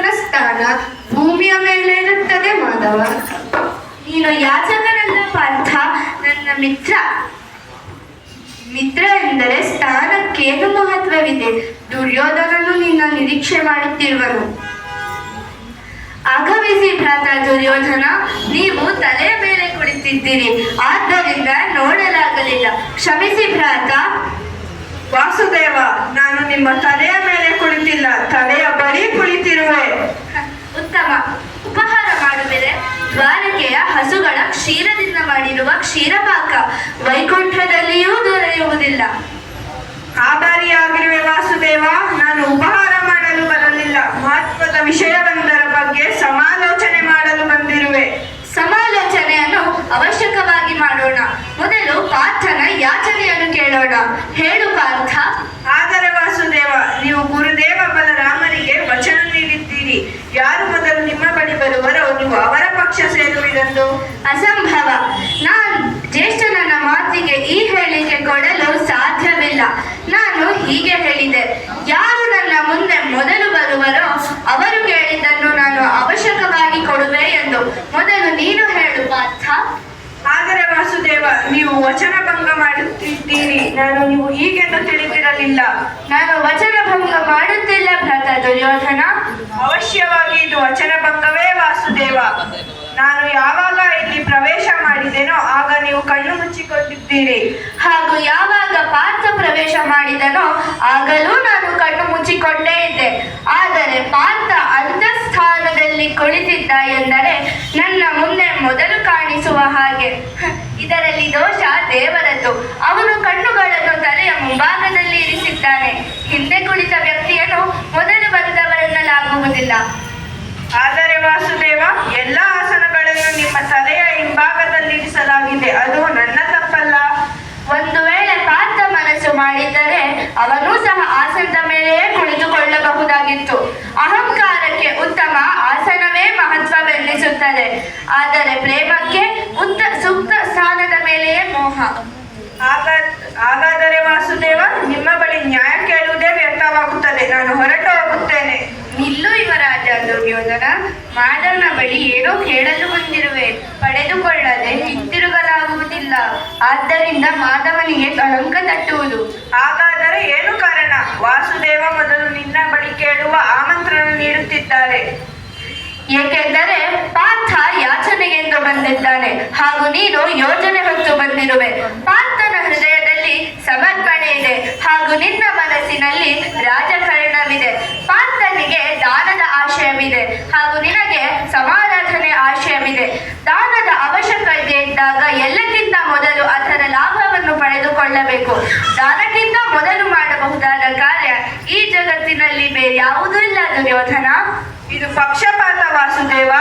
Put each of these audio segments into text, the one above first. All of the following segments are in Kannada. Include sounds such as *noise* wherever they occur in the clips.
ರಕ್ಷಕನ ಸ್ಥಾನ ಭೂಮಿಯ ಮೇಲೆ ಇರುತ್ತದೆ ಮಾಧವ. ನೀನು ಯಾಚಕನಲ್ಲ ಪಾರ್ಥ ನನ್ನ ಮಿತ್ರ. ಮಿತ್ರ ಎಂದರೆ ಸ್ಥಾನಕ್ಕೇನು ಮಹತ್ವವಿದೆ? ದುರ್ಯೋಧನನು ನಿನ್ನ ನಿರೀಕ್ಷೆ ಮಾಡುತ್ತಿರುವನು. ಆಗಮಿಸಿ ಭ್ರಾತ ದುರ್ಯೋಧನ, ನೀವು ತಲೆಯ ಮೇಲೆ ಕುಳಿತಿದ್ದೀರಿ. ಆದ್ದರಿಂದ ನೋಡಲಾಗಲಿಲ್ಲ. ಕ್ಷಮಿಸಿ ಭ್ರಾತ. ವಾಸುದೇವ, ನಾನು ನಿಮ್ಮ ತಲೆಯ ಮೇಲೆ ಕುಳಿತಿಲ್ಲ. ತಲೆಯ ಬಳಿ ಕುಳಿತಿರುವೆ. ಉತ್ತಮ. ಉಪಹಾರ ಮಾಡುವೆರೆ. ದ್ವಾರಕೆಯ ಹಸುಗಳ ಕ್ಷೀರದಿಂದ ಮಾಡಿರುವ ಕ್ಷೀರಪಾಕ ವೈಕುಂಠದಲ್ಲಿಯೂ ದೊರೆಯುವುದಿಲ್ಲ. ಆಭಾರಿಯಾಗಿರುವೆ ವಾಸುದೇವ ನಾನು ಉಪಹಾರ ಮಾಡಲು ಬರಲಿಲ್ಲ. ಮಹತ್ವದ ವಿಷಯವೊಂದರ ಬಗ್ಗೆ ಸಮಾಲೋಚನೆ ಮಾಡಲು ಬಂದಿರುವೆ. ಸಮಾಲೋಚನೆಯನ್ನು ಅವಶ್ಯಕವಾಗಿ ಮಾಡೋಣ. ಮೊದಲು ಪಾರ್ಥನ ಯಾಚನೆಯನ್ನು ಕೇಳೋಣ. ಹೇಳು ಪಾರ್ಥ ಆದರೆ ವಾಸುದೇವ ನೀವು ಗುರುದೇವ ಬಲರಾಮರಿಗೆ ವಚನ ನೀಡಿದ್ದೀರಿ ಯಾರು ಮೊದಲು ನಿಮ್ಮ ಬಳಿ ಬರುವರೋ ನೀವು ಅವರ ಪಕ್ಷ ಸೇರುವಿರೆಂದು ಅಸಂಭವ ನಾನು ಜ್ಯೇಷ್ಠನನ್ನ ಮಾತಿಗೆ ಈ ಹೇಳಿಕೆ ಕೊಡಲು ಸಾಧ್ಯವಿಲ್ಲ ನಾನು ಹೀಗೆ ಹೇಳಿದೆ ಯಾರು ನನ್ನ ಮುಂದೆ ಮೊದಲು ಬರುವರೋ ಅವರು ಕೇಳಿದ್ದನ್ನು ನಾನು ಅವಶ್ಯಕವಾಗಿ ಕೊಡುವೆ ಎಂದು ಮೊದಲು ನೀನು ಪಾರ್ಥ ಆದರೆ ವಾಸುದೇವ ನೀವು ವಚನ ಭಂಗ ಮಾಡುತ್ತಿದ್ದೀರಿ. ನಾನು ನೀವು ಹೀಗೆಂದು ತಿಳಿದಿರಲಿಲ್ಲ. ನಾನು ವಚನ ಭಂಗ ಮಾಡುತ್ತಿಲ್ಲ ಭ್ರತ ದುರ್ಯೋಧನ. ಅವಶ್ಯವಾಗಿ ಇದು ವಚನ ಭಂಗವೇ ವಾಸುದೇವ. ನಾನು ಯಾವಾಗ ಇಲ್ಲಿ ಪ್ರವೇಶ ಮಾಡಿದ್ದೇನೋ ಆಗ ನೀವು ಕಣ್ಣು ಮುಚ್ಚಿಕೊಂಡಿದ್ದೀರಿ. ಹಾಗೂ ಯಾವಾಗ ಪ್ರವೇಶ ಮಾಡಿದನೋ ಆಗಲೂ ನಾನು ಕಣ್ಣು ಮುಚ್ಚಿಕೊಂಡೇ ಇದ್ದೆ. ಆದರೆ ಪಾರ್ಥ ಅಂತಸ್ಥಾನದಲ್ಲಿ ಕುಳಿತಿದ್ದ ಎಂದರೆ ನನ್ನ ಮುಂದೆ ಮೊದಲು ಕಾಣಿಸುವ ಹಾಗೆ. *laughs* ಇದರಲ್ಲಿ ದೋಷ ದೇವರದ್ದು. ಅವನು ಕಣ್ಣುಗಳನ್ನು ತಲೆಯ ಮುಂಭಾಗದಲ್ಲಿ ಇರಿಸಿದ್ದಾನೆ. ಹಿಂದೆ ಕುಳಿತ ವ್ಯಕ್ತಿಯನ್ನು ಮೊದಲು ಬಂದವರೆನ್ನಲಾಗುವುದಿಲ್ಲ. ಆದರೆ ವಾಸುದೇವ, ಎಲ್ಲ ಆಸನಗಳನ್ನು ನಿಮ್ಮ ತಲೆಯ ಹಿಂಭಾಗದಲ್ಲಿ ಇರಿಸಲಾಗಿದೆ ಅದು ನನ್ನ ತಪ್ಪಲ್ಲ ಒಂದು ವೇಳೆ ಪಾರ್ಥ ಮನಸ್ಸು ಮಾಡಿದ್ದರೆ ಅವನೂ ಸಹ ಆಸನದ ಮೇಲೆಯೇ ಕುಳಿತುಕೊಳ್ಳಬಹುದಾಗಿತ್ತು. ಅಹಂಕಾರಕ್ಕೆ ಉತ್ತಮ ಆಸನವೇ ಮಹತ್ವವೆನ್ನಿಸುತ್ತದೆ ಆದರೆ ಪ್ರೇಮಕ್ಕೆ ಉತ್ತ ಸೂಕ್ತ ಸ್ಥಾನದ ಮೇಲೆಯೇ ಮೋಹ. ಹಾಗಾದರೆ ವಾಸುದೇವ ನಿಮ್ಮ ಬಳಿ ನ್ಯಾಯ ಕೇಳುವುದೇ ವ್ಯರ್ಥವಾಗುತ್ತದೆ. ನಾನು ಹೊರಟು ಹೋಗುತ್ತೇನೆ. ನಿಲ್ಲು ಯುವರಾಜ ದುರ್ಯೋಧನ ಮಾಧವನ ಬಳಿ ಏನೋ ಕೇಳಲು ಬಂದಿರುವೆ. ಪಡೆದುಕೊಳ್ಳದೆ ಹಿಂತಿರುಗಲಾಗುವುದಿಲ್ಲ ಆದ್ದರಿಂದ ಮಾಧವನಿಗೆ ಕಳಂಕ ತಟ್ಟುವುದು. ಹಾಗಾದರೆ ಏನು ಕಾರಣ? ವಾಸುದೇವ ಮೊದಲು ನಿನ್ನ ಬಳಿ ಕೇಳುವ ಆಮಂತ್ರಣ ನೀಡುತ್ತಿದ್ದಾರೆ. ಏಕೆಂದರೆ ಪಾರ್ಥ ಯಾಚನೆಗೆಂದು ಬಂದಿದ್ದಾನೆ. ಹಾಗೂ ನೀನು ಯೋಜನೆ ಹೊತ್ತು ಬಂದಿರುವೆ. ಪಾರ್ಥನ ಹೃದಯದಲ್ಲಿ ಸಮರ್ಪಣೆ ಇದೆ. ಹಾಗೂ ನಿನ್ನ ಮನಸ್ಸಿನಲ್ಲಿ ರಾಜಕಾರಣವಿದೆ. ಪಾರ್ಥನಿಗೆ ದಾನದ ಆಶಯವಿದೆ ಹಾಗೂ ನಿನಗೆ ಸಮಾರಾಧನೆ ಆಶಯವಿದೆ ದಾನದ ಅವಶ್ಯಕತೆ ಇದ್ದಾಗ ಎಲ್ಲಕ್ಕಿಂತ ಮೊದಲು ಅದರ ಲಾಭವನ್ನು ಪಡೆದುಕೊಳ್ಳಬೇಕು ದಾನಕ್ಕಿಂತ ಮೊದಲು ಮಾಡಬಹುದಾದ ಕಾರ್ಯ ಈ ಜಗತ್ತಿನಲ್ಲಿ ಬೇರೆ ಯಾವುದೂ ಇಲ್ಲ ದುರ್ಯೋಧನ ಇದು ಪಕ್ಷಪಾತ ವಾಸುದೇವ.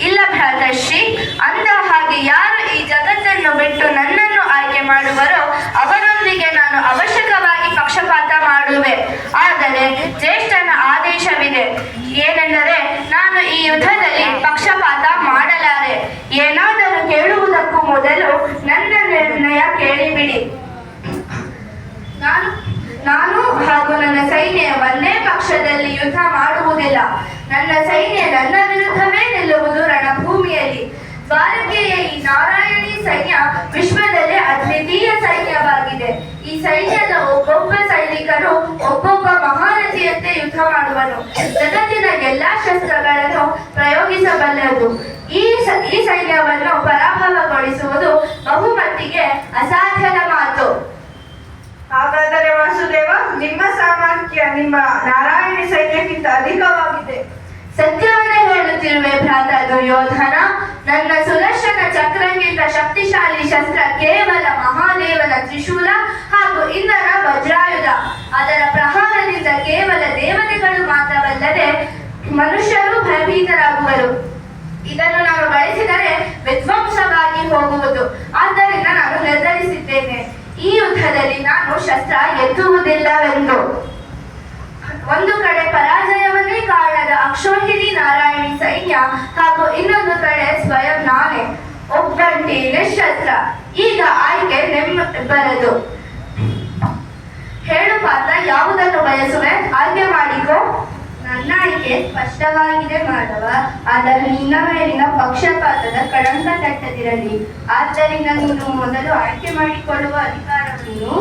ಇಲ್ಲ ಭ್ರಾತಶ್ರೀ. ಅಂದ ಹಾಗೆ ಯಾರು ಈ ಜಗತ್ತನ್ನು ಬಿಟ್ಟು ನನ್ನನ್ನು ಆಯ್ಕೆ ಮಾಡುವರೋ ಅವರೊಂದಿಗೆ ನಾನು ಅವಶ್ಯಕವಾಗಿ ಪಕ್ಷಪಾತ ಮಾಡುವೆ ಆದರೆ ಜ್ಯೇಷ್ಠನ ಆದೇಶವಿದೆ ಏನೆಂದರೆ ನಾನು ಈ ಯುದ್ಧದಲ್ಲಿ ಪಕ್ಷಪಾತ ಮಾಡಲಾರೆ ಏನಾದರೂ ಕೇಳುವುದಕ್ಕೂ ಮೊದಲು ನನ್ನ ನಿರ್ಣಯ ಕೇಳಿಬಿಡಿ ನಾನು ನಾನು ಹಾಗೂ ನನ್ನ ಸೈನ್ಯ ಒಂದೇ ಪಕ್ಷದಲ್ಲಿ ಯುದ್ಧ ಮಾಡುವುದಿಲ್ಲ. ನನ್ನ ಸೈನ್ಯ ನನ್ನ ವಿರುದ್ಧವೇ ನಿಲ್ಲುವುದು ರಣಭೂಮಿಯಲ್ಲಿ. ಭಾರತೀಯ ಈ ನಾರಾಯಣಿ ಸೈನ್ಯ ವಿಶ್ವದಲ್ಲೇ ಅದ್ವಿತೀಯ ಸೈನ್ಯವಾಗಿದೆ. ಈ ಸೈನ್ಯದ ಒಬ್ಬೊಬ್ಬ ಸೈನಿಕರು ಒಬ್ಬೊಬ್ಬ ಮಹಾರಥಿಯಂತೆ ಯುದ್ಧ ಮಾಡುವನು. ಜಗತ್ತಿನ ಎಲ್ಲಾ ಶಸ್ತ್ರಗಳನ್ನು ಪ್ರಯೋಗಿಸಬಲ್ಲದು ಈ ಈ ಸೈನ್ಯವನ್ನು ಪರಾಭವಗೊಳಿಸುವುದು ಬಹುಮಟ್ಟಿಗೆ ಅಸಾಧ್ಯದ ಮಾತು ಹಾಗಾದರೆ ವಾಸುದೇವ ನಿಮ್ಮ ಸಾಮರ್ಥ್ಯ ನಿಮ್ಮ ನಾರಾಯಣಿ ಸೈನ್ಯಕ್ಕಿಂತ ಅಧಿಕವಾಗಿದೆ. ಸತ್ಯವನ್ನೇ ಹೇಳುತ್ತಿರುವೆ ಭ್ರಾತ ದುರ್ಯೋಧನ ನನ್ನ ಸುದರ್ಶನ ಚಕ್ರಕ್ಕಿಂತ ಶಕ್ತಿಶಾಲಿ ಶಸ್ತ್ರ ಕೇವಲ ಮಹಾದೇವನ ತ್ರಿಶೂಲ ಹಾಗೂ ಇಂದ್ರನ ವಜ್ರಾಯುಧ. ಅದರ ಪ್ರಹಾರದಿಂದ ಕೇವಲ ದೇವತೆಗಳು ಮಾತ್ರವಲ್ಲದೆ ಮನುಷ್ಯರು ಭಯಭೀತರಾಗುವರು. ಇದನ್ನು ನಾನು ಬಳಸಿದರೆ ವಿಧ್ವಂಸವಾಗಿ ಹೋಗುವುದು. ಆದ್ದರಿಂದ ನಾನು ನಿರ್ಧರಿಸಿದ್ದೇನೆ. ಈ ಯುದ್ಧದಲ್ಲಿ ನಾನು ಶಸ್ತ್ರ ಎತ್ತುವುದಿಲ್ಲವೆಂದು ಒಂದು ಕಡೆ ಪರಾಜಯವನ್ನೇ ಕಾರಣದ ಅಕ್ಷೋಹಿಣಿ ನಾರಾಯಣಿ ಸೈನ್ಯ ಹಾಗೂ ಇನ್ನೊಂದು ಕಡೆ ಸ್ವಯಂ ನಾನೇ ಒಬ್ಬಂಟಿ ನಿಶಸ್ತ್ರ. ಈಗ ಆಯ್ಕೆ ಬರದು. ಹೇಳು ಪಾತ್ರ, ಯಾವುದನ್ನು ಬಯಸುವೆ? ಆಯ್ಕೆ ಮಾಡಿಕೋ. ನನ್ನ ಆಯ್ಕೆ ಸ್ಪಷ್ಟವಾಗಿದೆ ಮಾಧವ. ಆದರೆ ನಿನ್ನ ಮೇಲಿನ ಪಕ್ಷಪಾತದ ಕಳಂಕ ತಟ್ಟದಿರಲಿ ಆದ್ದರಿಂದ ನೀನು ಮೊದಲು ಆಯ್ಕೆ ಮಾಡಿಕೊಳ್ಳುವ ಅಧಿಕಾರವನ್ನು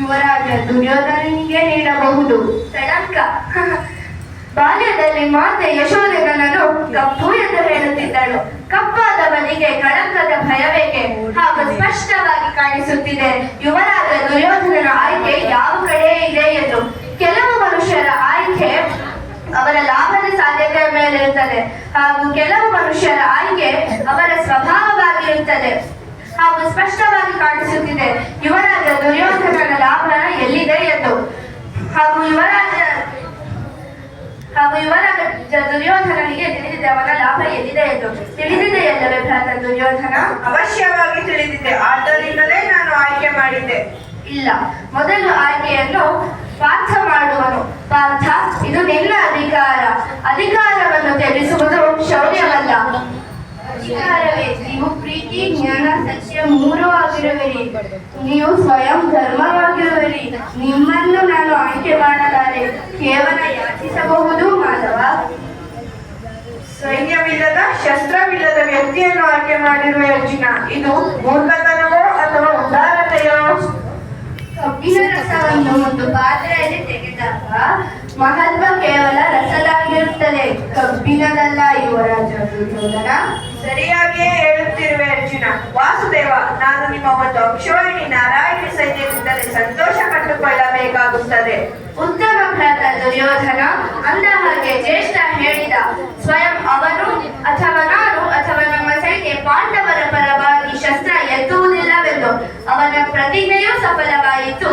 ಯುವರಾಜ ದುರ್ಯೋಧನಿಗೆ ನೀಡಬಹುದು. ಕಳಂಕ ಬಾಲ್ಯದಲ್ಲಿ ಮಾತೆ ಯಶೋಧೆ ನನ್ನನ್ನು ಕಪ್ಪು ಎಂದು ಹೇಳುತ್ತಿದ್ದಳು. ಕಪ್ಪಾದವನಿಗೆ ಕಳಂಕದ ಭಯವೇಕೆ? ಹಾಗೂ ಸ್ಪಷ್ಟವಾಗಿ ಕಾಣಿಸುತ್ತಿದೆ. ಯುವರಾಜ ದುರ್ಯೋಧನನ ಆಯ್ಕೆ ಯಾವ ಕಡೆ ಇದೆ ಎಂದು. ಕೆಲವು ಮನುಷ್ಯರ ಆಯ್ಕೆ ಅವರ ಲಾಭದ ಸಾಧ್ಯತೆಯ ಮೇಲಿರುತ್ತದೆ ಹಾಗೂ ಕೆಲವು ಮನುಷ್ಯರ ಆಯ್ಕೆ ಅವರ ಸ್ವಭಾವವಾಗಿರುತ್ತದೆ ಹಾಗೂ ಸ್ಪಷ್ಟವಾಗಿ ಕಾಣಿಸುತ್ತಿದೆ. ಯುವರಾಜ ದುರ್ಯೋಧನನ ಲಾಭ ಎಲ್ಲಿದೆ ಎಂದು. ಹಾಗೂ ಯುವರಾಜ ಹಾಗೂ ಇವರ ದುರ್ಯೋಧನನಿಗೆ ತಿಳಿದಿದೆ ಅವನ ಲಾಭ ಎಲ್ಲಿದೆ ಎಂದು. ತಿಳಿದಿದೆ ಎಲ್ಲವೇ ಭ್ರಾತ ದುರ್ಯೋಧನ? ಅವಶ್ಯವಾಗಿ ತಿಳಿದಿದೆ. ಆದ್ದರಿಂದಲೇ ನಾನು ಆಯ್ಕೆ ಮಾಡಿದ್ದೆ. ಇಲ್ಲ. ಮೊದಲು ಆಯ್ಕೆಯನ್ನು ಪಾರ್ಥ ಮಾಡುವನು. ಪಾರ್ಥ ಇದು ನಿನ್ನ ಅಧಿಕಾರ. ಅಧಿಕಾರವನ್ನು ತ್ಯಜಿಸುವುದು ಶೌರ್ಯವಲ್ಲ. ಅಧಿಕಾರವೇ? ನೀವು ಪ್ರೀತಿ ಜ್ಞಾನ ಸತ್ಯ ಮೂರು ಆಗಿರುವರಿ. ನೀವು ಸ್ವಯಂ ಧರ್ಮವಾಗಿರುವಿರಿ. ನಿಮ್ಮನ್ನು ನಾನು ಆಯ್ಕೆ ಮಾಡಲಾರೆ. ಕೇವಲ ಯಾಚಿಸಬಹುದು ಮಾಧವ? ಸೈನ್ಯವಿಲ್ಲದ ಶಸ್ತ್ರವಿಲ್ಲದ ವ್ಯಕ್ತಿಯನ್ನು ಆಯ್ಕೆ ಮಾಡಿರುವ ಅರ್ಜುನ ಇದು ಮೂರ್ಖತನವೋ ಅಥವಾ ಉದಾರತೆಯೋ? ಕಬ್ಬಿನ ರಸವನ್ನು ಒಂದು ಪಾತ್ರೆಯಲ್ಲಿ ತೆಗೆದಾಗ ಮಹತ್ವ ಕೇವಲ ರಸದಾಗಿರುತ್ತದೆ. ಕಬ್ಬಿನದಲ್ಲ ಯುವರಾಜ ಸರಿಯಾಗಿಯೇ ಹೇಳುತ್ತಿರುವೆ ಅರ್ಜುನ. ವಾಸುದೇವ, ನಾನು ನಿಮ್ಮ ಒಂದು ಅಕ್ಷೋಹಿಣಿ ನಾರಾಯಣ ಸೈನ್ಯದಿಂದಲೇ ಸಂತೋಷ ಪಟ್ಟುಕೊಳ್ಳಬೇಕಾಗುತ್ತದೆ ಉತ್ತಮ ಭ್ರಾತ ದುರ್ಯೋಧನ, ಅಂದ ಹಾಗೆ ಜ್ಯೇಷ್ಠ ಹೇಳಿದ ಸ್ವಯಂ ಅವನು ಅಥವಾ ನಾನು ಅಥವಾ ನಮ್ಮ ಸೈನ್ಯ ಪಾಂಡವರ ಪರವಾಗಿ ಶಸ್ತ್ರ ಎತ್ತುವುದಿಲ್ಲವೆಂದು ಅವನ ಪ್ರತಿಜ್ಞೆಯೂ ಸಫಲವಾಯಿತು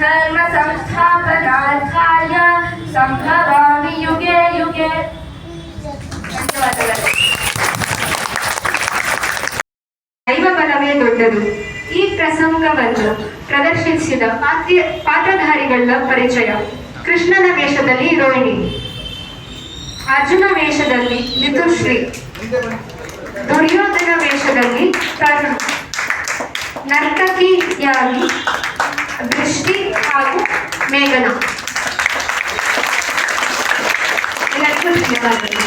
दुष्कृतां धर्मसंस्थापनार्थाय सम्भवामि युगे युगे ಧನ್ಯವಾದಗಳು ದೈವ ಬಲವೇ ದೊಡ್ಡದು ಈ ಪ್ರಸಂಗವನ್ನು ಪ್ರದರ್ಶಿಸಿದ ಪಾತ್ರ ಪಾತ್ರಧಾರಿಗಳ ಪರಿಚಯ ಕೃಷ್ಣನ ವೇಷದಲ್ಲಿ ರೋಹಿಣಿ ಅರ್ಜುನ ವೇಷದಲ್ಲಿ ಲಿತುಶ್ರೀ ದುರ್ಯೋಧನ ವೇಷದಲ್ಲಿ ತರುಣ್ ನರ್ತಕಿಯಾಗಿ ದೃಷ್ಟಿ ಹಾಗೂ ಮೇಘನ ಎಲ್ಲರಿಗೂ ಧನ್ಯವಾದಗಳು